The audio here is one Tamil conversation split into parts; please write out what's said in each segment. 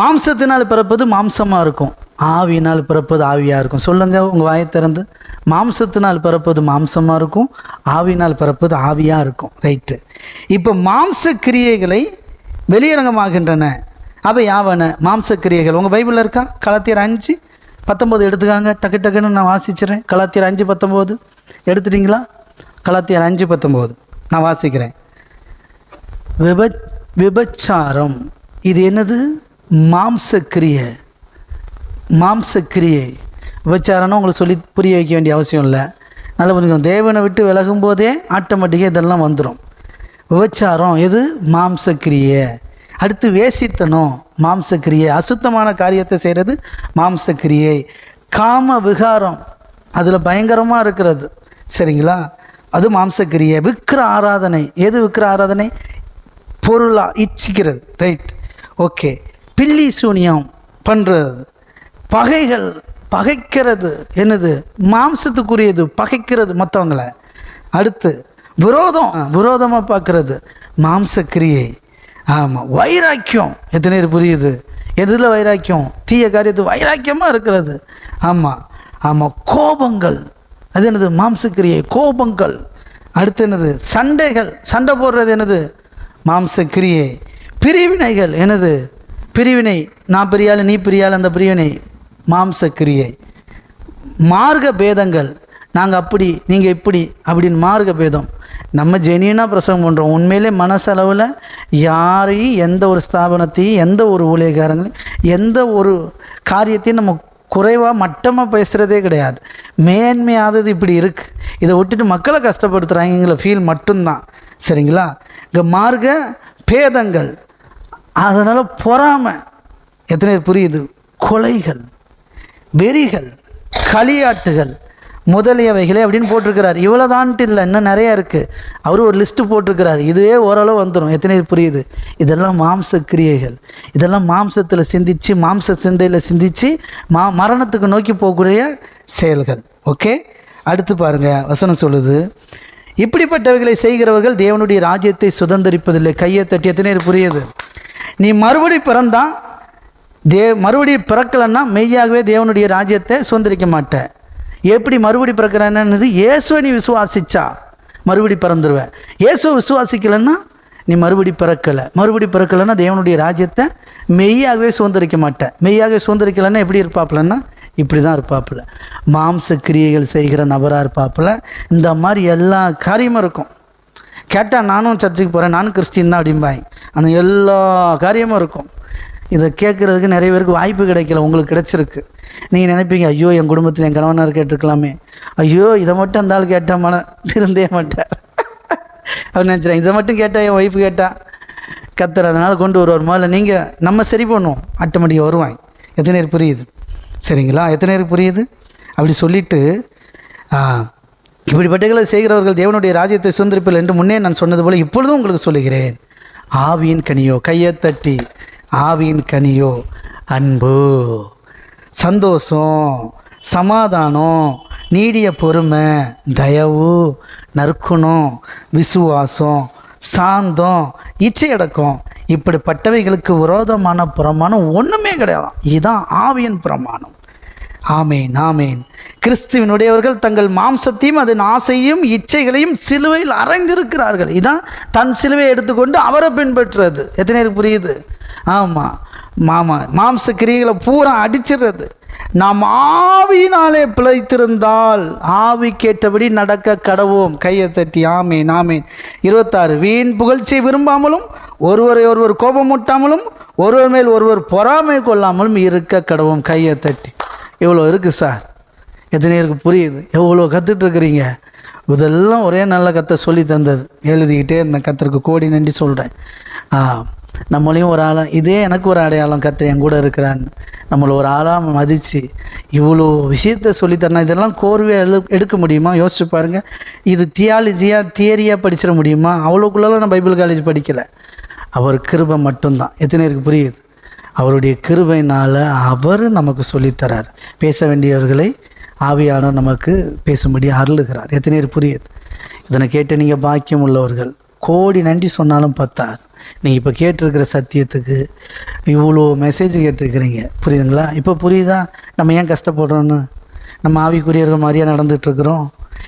மாம்சத்தினால் பிறப்பது மாம்சமாக இருக்கும். ஆவியினால் பிறப்பது ஆவியாக இருக்கும். சொல்லுங்கள் உங்கள் வாயை திறந்து. மாம்சத்தினால் பிறப்பது மாம்சமாக இருக்கும். ஆவியினால் பிறப்பது ஆவியாக இருக்கும். ரைட்டு இப்போ மாம்ச கிரியைகளை வெளியரங்கமாகின்றன. அவை யாவன? மாம்ச கிரியைகள். உங்கள் பைபிளில் இருக்கா? கலாத்தியர் அஞ்சு பத்தொம்போது எடுத்துக்காங்க. டக்கு டக்குன்னு நான் வாசிச்சிடுறேன் கலாத்தியர் அஞ்சு பத்தொம்போது எடுத்துட்டீங்களா? கலாத்தியர் அஞ்சு பத்தொம்போது நான் வாசிக்கிறேன். விப விபச்சாரம். இது என்னது? மாம்சக்கிரியை மாம்சக்கிரியை விபச்சாரம்னு உங்களுக்கு சொல்லி புரிய வைக்க வேண்டிய அவசியம் இல்லை. நல்லா புரிஞ்சுக்கணும் தேவனை விட்டு விலகும் போதே ஆட்டோமேட்டிக்காக இதெல்லாம் வந்துடும் விபச்சாரம் எது? மாம்சக்கிரியை. அடுத்து வேசித்தனம் மாம்சக்கிரியை. அசுத்தமான காரியத்தை செய்கிறது மாம்சக்கிரியை. காம விகாரம் அதில் பயங்கரமாக இருக்கிறது. சரிங்களா? அது மாம்சக்கிரியை. விக்கிர ஆராதனை. எது விக்கிர ஆராதனை? பொருளாக இச்சிக்கிறது. ரைட் ஓகே பில்லி சூனியம் பண்ணுறது பகைகள் பகைக்கிறது. என்னது? மாம்சத்துக்குரியது. பகைக்கிறது மற்றவங்களை அடுத்து விரோதம். விரோதமாக பார்க்கறது. மாம்சக்கிரியை. ஆமாம் வைராக்கியம். எத்தனை பேர் புரியுது? எதில் வைராக்கியம்? தீய காரியத்து வைராக்கியமாக இருக்கிறது. ஆமாம் ஆமாம் கோபங்கள். அது என்னது? மாம்சக்கிரியை. கோபங்கள். அடுத்து என்னது? சண்டைகள். சண்டை போடுறது என்னது? மாம்சக்கிரியை. பிரிவினைகள். என்னது? பிரிவினை நான் பெரியாள் நீ பெரியாள் அந்த பிரிவினை மாம்ச கிரியை மார்க்க பேதங்கள் நாங்கள் அப்படி நீங்கள் இப்படி அப்படின்னு மார்க்க பேதம் நம்ம ஜெனியனாக பிரசவம் பண்ணுறோம் உண்மையிலே மனசளவில் யாரையும் எந்த ஒரு ஸ்தாபனத்தையும் எந்த ஒரு ஊழியக்காரங்களையும் எந்த ஒரு காரியத்தையும் நம்ம குறைவாக மட்டமாக பேசுகிறதே கிடையாது. மேன்மையானது இப்படி இருக்குது இதை விட்டுட்டு மக்களை கஷ்டப்படுத்துகிறாங்கிற ஃபீல் மட்டும்தான். சரிங்களா? இங்கே மார்க்க பேதங்கள் அதனால் பொறாமை. எத்தனை புரியுது? கொலைகள் வெறிகள் களியாட்டுகள் முதலியவைகளே அப்படின்னு போட்டிருக்கிறார். இவ்வளோதான்ட்டு இல்லை இன்னும் நிறையா இருக்குது அவர் ஒரு லிஸ்ட்டு போட்டிருக்கிறார். இதுவே ஓரளவு வந்துடும் எத்தனை புரியுது? இதெல்லாம் மாம்ச கிரியைகள் இதெல்லாம் மாம்சத்தில் சிந்திச்சு மாம்ச சிந்தையில் சிந்திச்சு மா மரணத்துக்கு நோக்கி போகக்கூடிய செயல்கள். ஓகே அடுத்து பாருங்கள் வசனம் சொல்லுது இப்படிப்பட்டவைகளை செய்கிறவர்கள் தேவனுடைய ராஜ்யத்தை சுதந்திரிப்பதில்லை. கையை தட்டி எத்தனை புரியுது? நீ மறுபடி பிறந்தா தே மறுபடி பிறக்கலைன்னா மெய்யாகவே தேவனுடைய ராஜ்யத்தை சுதந்திரிக்க மாட்டேன் எப்படி மறுபடி பிறக்கிறேன்னு இயேசுவை நீ விசுவாசிச்சா மறுபடி பிறந்துருவேன் இயேசுவை விசுவாசிக்கலைன்னா நீ மறுபடி பிறக்கலை. மறுபடி பிறக்கலைன்னா தேவனுடைய ராஜ்யத்தை மெய்யாகவே சுதந்திரிக்க மாட்டேன் மெய்யாகவே சுதந்திரிக்கலைன்னா எப்படி இருப்பாப்புலன்னா இப்படி தான் இருப்பாப்புல. மாம்ச கிரியைகள் செய்கிற நபராக இருப்பாப்புல. இந்த மாதிரி எல்லா காரியமும் இருக்கும். கேட்டால் நானும் சர்ச்சுக்கு போகிறேன் நானும் கிறிஸ்டின் தான் அப்படிம்பாய் அந்த எல்லா காரியமும் இருக்கும். இதை கேட்குறதுக்கு நிறைய பேருக்கு வாய்ப்பு கிடைக்கல. உங்களுக்கு கிடைச்சிருக்கு. நீங்கள் நினைப்பீங்க ஐயோ என் குடும்பத்தில் என் கணவனார் கேட்டிருக்கலாமே. ஐயோ இதை மட்டும் அந்த ஆள் கேட்டால் மன திருந்தே மாட்டேன் அப்படின்னு நினச்சிறேன் இதை மட்டும் கேட்டால் என் ஒய்ஃப் கேட்டால் கத்துற அதனால் கொண்டு வருவார் முதல்ல நீங்கள் நம்ம சரி பண்ணுவோம். ஆட்டோமேட்டிக்காக வருவாங்க. எத்தனை பேர் புரியுது? சரிங்களா? எத்தனை பேருக்கு புரியுது? அப்படி சொல்லிட்டு ஆ, இப்படிப்பட்டகளை செய்கிறவர்கள் தேவனுடைய ராஜ்யத்தை சுதந்திரிப்பில் என்று முன்னே நான் சொன்னது போல் இப்பொழுதும் உங்களுக்கு சொல்லுகிறேன். ஆவியின் கனியோ கையை தட்டி. ஆவியின் கனியோ அன்பு. சந்தோஷம் சமாதானம் நீடிய பொறுமை தயவு நற்குணம் விசுவாசம் சாந்தம் இச்சையடக்கம் இப்படிப்பட்டவைகளுக்கு விரோதமான பிரமாணம் ஒன்றுமே கிடையாது. இதுதான் ஆவியின் பிரமாணம் ஆமேன் ஆமேன். கிறிஸ்துவினுடையவர்கள் தங்கள் மாம்சத்தையும் அதன் ஆசையும் இச்சைகளையும் சிலுவையில் அறைந்திருக்கிறார்கள் இதான் தன் சிலுவையை எடுத்துக்கொண்டு அவரை பின்பற்றுறது. எத்தனை பேருக்கு புரியுது? ஆமாம் மாமா மாம்ச கிரியைகளை பூரா அடிச்சிடுறது. நாம் ஆவியினாலே பிழைத்திருந்தால் ஆவி கேட்டபடி நடக்க கடவோம். கையை தட்டி ஆமேன் ஆமேன். இருபத்தாறு வீண் புகழ்ச்சியை விரும்பாமலும் ஒருவரை ஒருவர் கோபமூட்டாமலும் ஒருவர் மேல் ஒருவர் பொறாமை கொள்ளாமலும் இருக்க கடவோம். கையை தட்டி. இவ்வளோ இருக்குது சார்? எத்தனையருக்கு புரியுது? எவ்வளோ கற்றுட்ருக்குறீங்க இதெல்லாம் ஒரே நல்ல கத்தை சொல்லி தந்தது. எழுதிக்கிட்டே இந்த கத்தருக்கு கோடி நன்றி சொல்கிறேன் ஆ நம்மளையும் ஒரு ஆளாக இதே எனக்கு ஒரு அடையாளம் கத்தை என் கூட இருக்கிறான்னு நம்மளை ஒரு ஆளாக மதித்து இவ்வளோ விஷயத்த சொல்லித்தரணும் இதெல்லாம் கோர்வையாக எழு எடுக்க முடியுமா? யோசிச்சு பாருங்கள் இது தியாலஜியாக தியரியாக படிச்சிட முடியுமா? அவ்வளோக்குள்ளெல்லாம் நான் பைபிள் காலேஜ் படிக்கலை. அவர் கிருபை மட்டும்தான். எத்தனை இருக்குது புரியுது? அவருடைய கிருபையினால் அவர் நமக்கு சொல்லித்தரார். பேச வேண்டியவர்களை ஆவியானவர் நமக்கு பேசும்படி அருளுகிறார். எத்தனை பேர் புரியுது? இதனை கேட்டு நீங்கள் பாக்கியம் உள்ளவர்கள். கோடி நன்றி சொன்னாலும் பத்தாது. நீங்கள் இப்போ கேட்டிருக்கிற சத்தியத்துக்கு இவ்வளோ மெசேஜ் கேட்டிருக்கிறீங்க. புரியுதுங்களா? இப்போ புரியுதா? நம்ம ஏன் கஷ்டப்படுறோன்னு நம்ம ஆவிக்குரியர்கள் மாதிரியா நடந்துகிட்ருக்குறோம்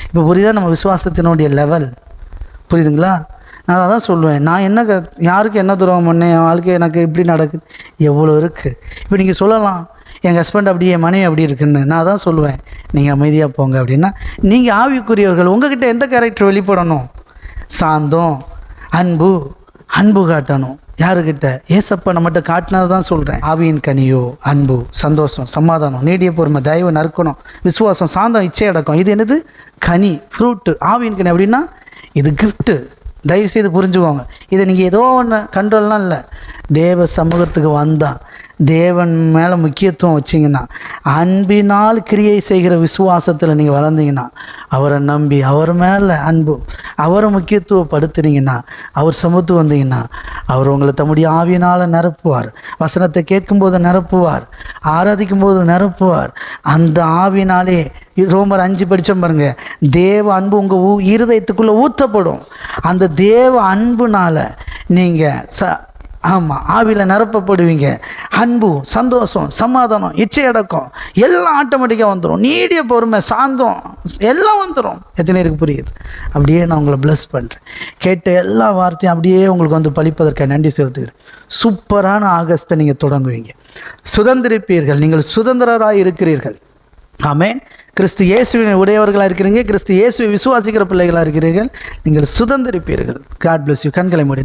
இப்போ புரியுதா? நம்ம விசுவாசத்தினுடைய லெவல் புரியுதுங்களா? நான் அதான் சொல்லுவேன். நான் என்ன க யாருக்கு என்ன துரோகம் பண்ணேன்? என் வாழ்க்கை எனக்கு இப்படி நடக்குது. எவ்வளோ இருக்குது இப்போ நீங்கள் சொல்லலாம் என் ஹஸ்பண்ட் அப்படி என் மனைவி அப்படி இருக்குன்னு. நான் தான் சொல்லுவேன். நீங்கள் அமைதியாக போங்க அப்படின்னா நீங்கள் ஆவிக்குரியவர்கள். உங்ககிட்ட எந்த கேரக்டர் வெளிப்படணும்? சாந்தம் அன்பு அன்பு காட்டணும். யாருக்கிட்ட? ஏசப்பா நம்மகிட்ட காட்டினது தான் சொல்கிறேன் ஆவியின் கனியோ அன்பு சந்தோஷம் சமாதானம் நீடிய பொறுமை தயவு நறுக்கணும் விசுவாசம் சாந்தம் இச்சை அடக்கம். இது என்னது? கனி ஃப்ரூட்டு ஆவியின் கனி அப்படின்னா இது கிஃப்ட்டு தயவு செய்து புரிஞ்சுக்கோங்க. இதை நீங்கள் ஏதோ ஒன்று கண்ட்ரோல்லாம் இல்லை. தேவ சமூகத்துக்கு வந்தால் தேவன் மேலே முக்கியத்துவம் வச்சிங்கன்னா அன்பினால் கிரியை செய்கிற விசுவாசத்தில் நீங்கள் வளர்ந்தீங்கன்னா அவரை நம்பி அவர் மேலே அன்பு அவரை முக்கியத்துவப்படுத்துனீங்கன்னா அவர் சமத்து வந்தீங்கன்னா அவர் உங்களை தம்முடைய ஆவியினால் நிரப்புவார். வசனத்தை கேட்கும்போது நிரப்புவார். ஆராதிக்கும் போது நிரப்புவார். அந்த ஆவினாலே ரோமர் அஞ்சு படித்தோம் பாருங்க. தேவ அன்பு உங்கள் ஊ இருதயத்துக்குள்ளே ஊற்றப்படும் அந்த தேவ அன்புனால் நீங்கள் ச ஆமாம் ஆவியில் நிரப்பப்படுவீங்க. அன்பு சந்தோஷம் சமாதானம் இச்சையடக்கம் எல்லாம் ஆட்டோமேட்டிக்காக வந்துடும் நீடிய பொறுமை சாந்தம் எல்லாம் வந்துடும் எத்தனை பேருக்கு புரியுது? அப்படியே நான் உங்களை ப்ளஸ் பண்ணுறேன் கேட்ட எல்லா வார்த்தையும் அப்படியே உங்களுக்கு வந்து பழிப்பதற்கு நன்றி செலுத்துகிறேன். சூப்பரான ஆகஸ்ட்டை நீங்கள் தொடங்குவீங்க. சுதந்திரிப்பீர்கள். நீங்கள் சுதந்திரராக இருக்கிறீர்கள். ஆமேன். கிறிஸ்து இயேசுவின் உடையவர்களாக இருக்கிறீங்க கிறிஸ்து இயேசுவை விசுவாசிக்கிற பிள்ளைகளாக இருக்கிறீர்கள். நீங்கள் சுதந்திரிப்பீர்கள். காட் பிளஸ் யூ கண்களை மூடினா